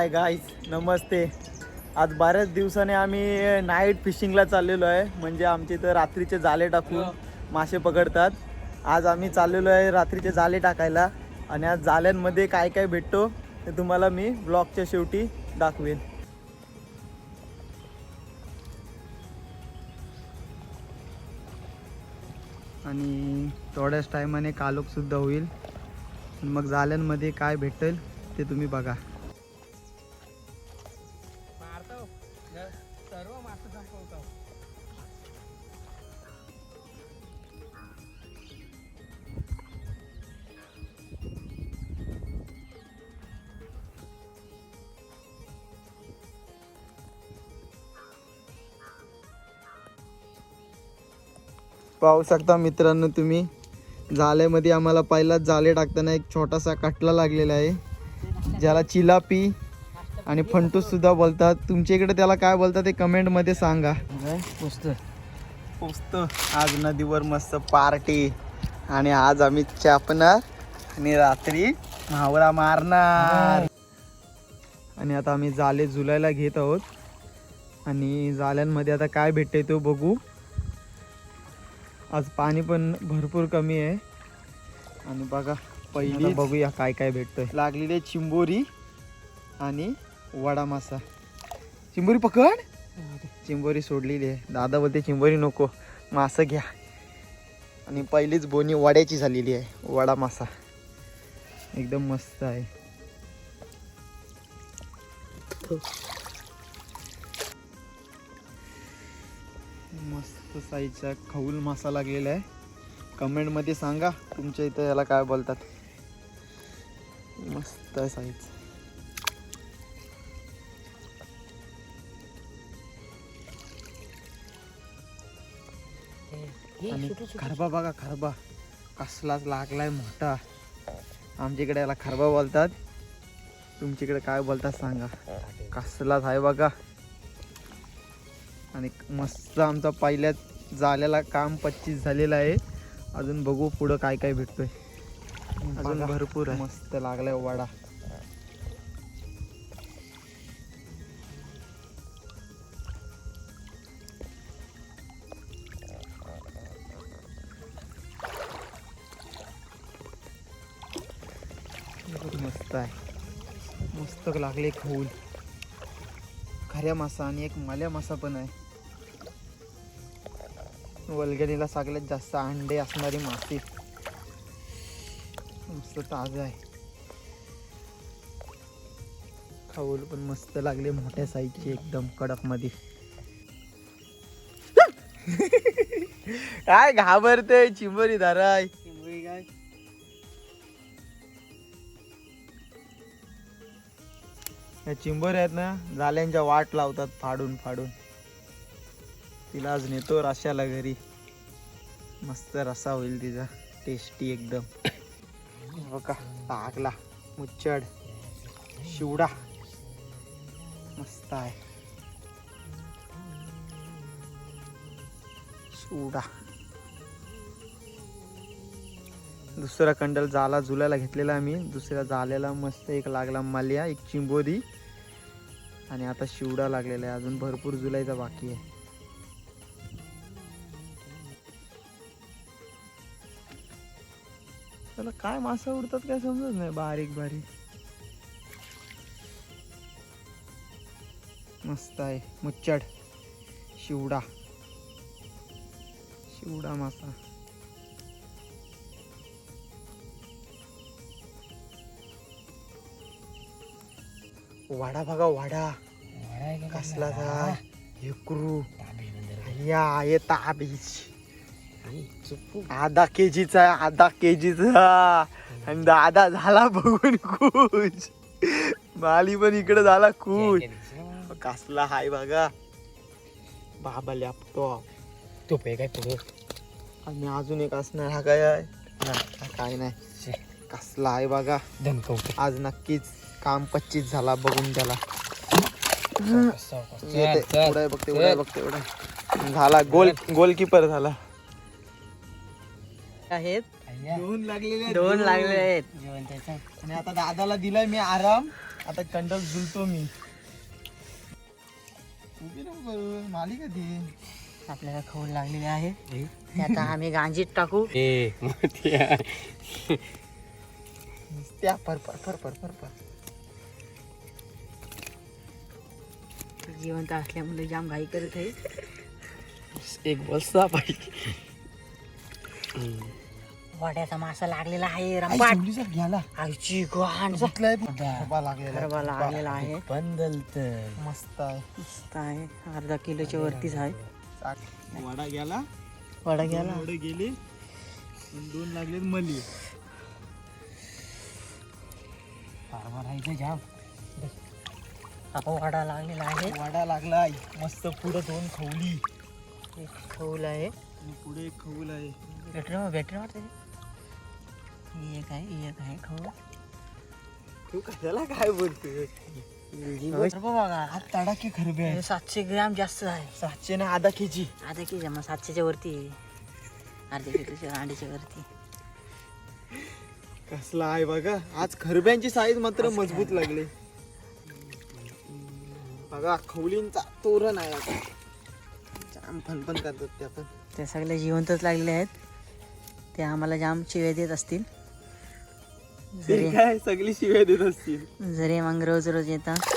Hi guys नमस्ते. आज बऱ्याच दिवसाने आम्ही नाईट फिशिंगला चाललेलो आहे. म्हणजे आमच्या इथं रात्रीचे जाले टाकून मासे पकडतात. आज आम्ही चाललेलो आहे रात्रीचे जाले टाकायला. आणि आज जाल्यांमध्ये काय काय भेटतो ते तुम्हाला मी ब्लॉगच्या शेवटी दाखवेन. आणि थोड्याच टायमाने कालोख सुद्धा होईल. मग जाल्यांमध्ये काय भेटेल ते तुम्ही बघा. पाहू शकता मित्रांनो तुम्ही. जाल्यामध्ये आम्हाला पहिलाच जाले टाकताना एक छोटासा कटला लागलेला आहे. ज्याला चिलापी आणि फंटूस सुद्धा बोलतात. तुमच्या इकडे त्याला काय बोलतात ते कमेंटमध्ये सांगा. पोचत आज नदीवर मस्त पार्टी. आणि आज आम्ही चापणार आणि रात्री मावरा मारणार. आणि आता आम्ही जाले झुलायला घेत आहोत. आणि जाल्यांमध्ये आता काय भेटते तो बघू. आज पाणी पण भरपूर कमी आहे. आणि बघा पहिली बघूया काय काय भेटतंय. लागलेली आहे चिंबोरी आणि वडा मासा. चिंबोरी पकड. चिंबोरी सोडलेली आहे. दादा बोलते चिंबोरी नको मासं घ्या. आणि पहिलीच बोनी वड्याची झालेली आहे वडा मासा. एकदम मस्त आहे. मस्त साईजचा खऊल मासा लागलेला आहे कमेंटमध्ये सांगा तुमच्या इथं याला काय बोलतात. मस्त आहे साईज आणि खरबा बघा खरबा. कसलाच लागलाय मोठा. आमच्याकडे याला खरबा बोलतात. तुमच्याकडे काय बोलतात सांगा. कसलाच आहे बघा. आणि मस्त आमचा पहिल्यात झालेला काम पच्चीस झालेला आहे. अजून बघू पुढं काय काय भेटतोय. अजून भरपूर मस्त लागलाय वडा. मस्त आहे. मस्त लागले खऊल खऱ्या मासा आणि एक माल्या मासा पण आहे. वलगणीला सगळ्यात जास्त अंडे असणारी मासे मस्त ताजं आहे. खऊल पण मस्त लागले मोठ्या साईजचे एकदम कडकमध्ये काय घाबरते चिंबरी धाराय या चिंबर आहेत ना जाल्यांच्या वाट लावतात फाडून फाडून. तिला आज नेतो रशाला घरी. मस्त रसा होईल तिचा. टेस्टी एकदम. बघा टाकला मुच्चड शिवडा. मस्त आहे. शिवडा. दुसरा कंडल जाला झुलायला घेतलेला आम्ही. दुसऱ्या जाल्याला मस्त एक लागला मालिया एक चिंबोरी आणि आता शिवडा लागलेला आहे. अजून भरपूर जुलायचा बाकी आहे. त्याला काय मासा उडतात काय समजत नाही बारीक बारीक. मस्त आहे मुच्चड शिवडा. शिवडा मासा. वाडा बघा वाडा. कसला जाय हेकरू या आहे ताबीज आधा केजीचा आहे आधा केजीचा. आणि दादा झाला बघून खुश. माली पण इकडे झाला खुश. कसला हाय बघा. बाबा लॅपटॉप तो पे काय पुढे आणि अजून एक असणार हा काय काय नाही. कसला आहे बघा. आज नक्कीच काम पच्चीस झाला बघून त्याला. बघते बघते झाला गोल गोलकीपर झाला. आहेत. दोन लागलेले दोन लागले आहेत. आणि आता दादाला दिलाय मी आराम. आता कंडल झुलतो मी. उभी नको करू माली कधी आपल्याला खवल लागलेली आहे. ते आता आम्ही गांजीत टाकू. त्या फर फर फर फर फर फर जिवंत असल्यामुळे जाम घाई करत आहे. एक बसता पाहिजे वाड्याचा मासा लागलेला आहे आईची गहाण लागलेला लागलेला आहे. बंदलत मस्त आहे. मस्त आहे. अर्धा किलोच्या वरतीच आहे. वडा गेला वडा गेला एवढे गेले. दोन लागले मली. जाम आता वाडा लागलेला आहे. वडा लागलाय मस्त पुढे दोन खवली. एक खवल आहे. पुढे एक खवल आहे. भेटणार भेटणार वाटतं एक आहे एक आहे खवल तू कशाला काय बोलतोय बघा हा खरबे आहे सातशे ग्रॅम जास्त आहे. सातशे ना आधा के जी. आता की मग सातशेच्या वरती आहे. अर्ध्या किलोच्या अंड्याच्या वरती. कसला आहे बघा. आज खरब्यांची साईज मात्र मजबूत लागली. बघा खवलींचा तोरण आहे आता. जाम फनफन करतात त्या पण. ते सगळे जिवंतच लागलेले आहेत. ते आम्हाला जाम शिव्या देत असतील. जरी काय सगळी शिव्या देत असतील. जरी मग रोज रोज येतात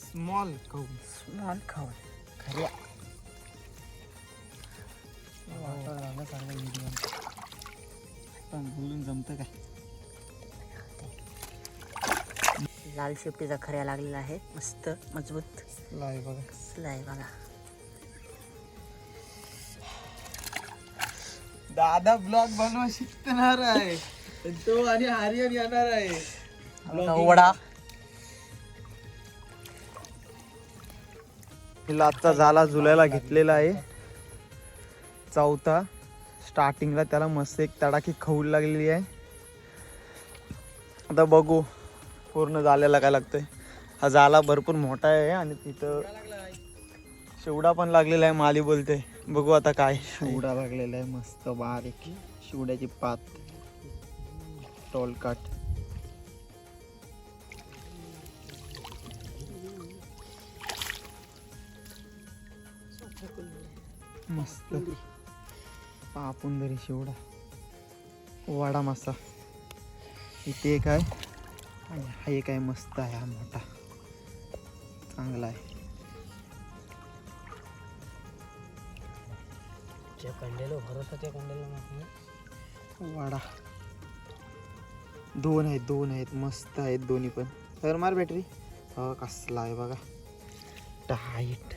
स्मॉल खवल स्मॉल खाऊन खऱ्या. पण बोलून जमतं काय? लाल शेपटीचा खऱ्या लागलेला आहे. मस्त मजबूत. लाय बघा. आहे बघा. दादा ब्लॉग बनवा शिकणार आहे. तो आणि आर्यन येणार आहे. वडा. लाचचा झाला झुलायला घेतलेला आहे. चौथा. स्टार्टिंगला त्याला मस्त एक तडाखी खवूल लागलेली आहे. आता बघू पूर्ण झालेला काय लागतंय. हा झाला भरपूर मोठा आहे आणि तिथं शिवडा पण लागलेला आहे माली बोलते. बघू आता काय. शिवडा लागलेला आहे मस्त बारीक. शिवड्याची पात. टोलकाट मस्त. पापून दरी शिवडा. वाडा मासा. इथे एक आहे. आणि हा एक आहे मस्त आहे हा मोठा. चांगला आहे. कंडेलो भरोसा त्या कंडेलो वाडा. दोन आहेत दोन आहेत मस्त आहेत दोन्ही पण. तर मार बॅटरी हा कसला आहे बघा. टाईट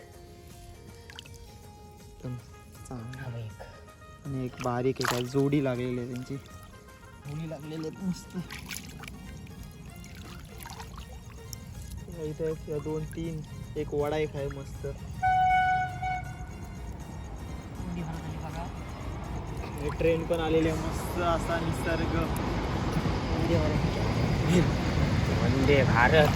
एकदम चांगला. एक. आणि एक बारीक आहे काय जोडी लागलेली आहे त्यांची. जोडी लागलेली आहेत मस्त. इथे दोन तीन एक वडा एक आहे मस्त. ट्रेन पण आलेली आहे. मस्त असा निसर्ग. वंदे भारत.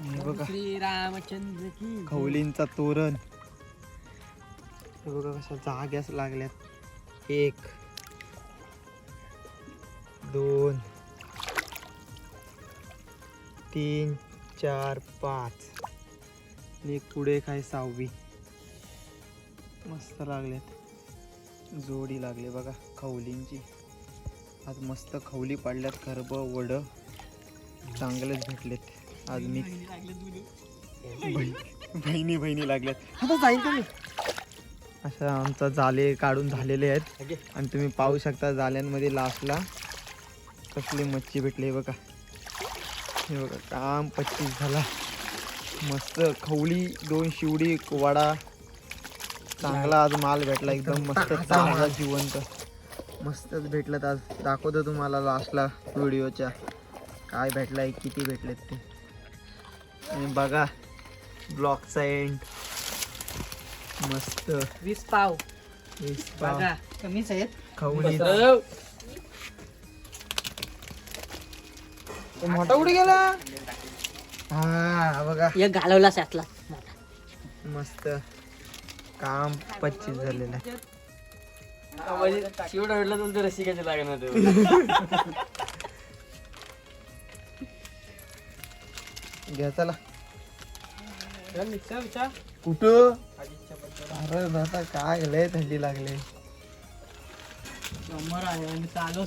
हे बघा. की खवलींचा तोरण. हे बघा कशा जाग्यास लागल्यात. एक दोन तीन चार पाच. आणि एक पुढे काय सहावी. मस्त लागल्यात. जोडी लागली बघा खवलींची. आज मस्त खवली पाडल्यात खरब वड. चांगलेच भेटलेत. आज मी बहिणी बहिणी लागल्यात. आता जाईल का मी अशा आमचा जाले काढून झालेले आहेत. आणि तुम्ही पाहू शकता जाल्यांमध्ये लास्टला कसली मच्छी भेटली हे बघा. हे बघा काम पच्चीस झाला. मस्त खवली दोन शिवडी एक वडा. चांगला आज माल भेटला एकदम मस्त ताजा. जिवंत. मस्तच भेटलं आज. दाखवतो तुम्हाला लास्टला व्हिडिओच्या. काय भेटलंय किती भेटलेत ते. आणि बघा ब्लॉकचा एंड मस्त. वीस पाव. वीस पाव. बघा कमीच आहेत. खवणी तो मोठा कुठे गेला? हा बघा. एक घालवला त्यातला मस्त. काम पच्चीस झालेलं आहे. शिवडा भेटला तर रसिकाचे लागणार घ्या चला. कुठं? अरे दादा काय लय थंडी लागली. आहे आणि चालू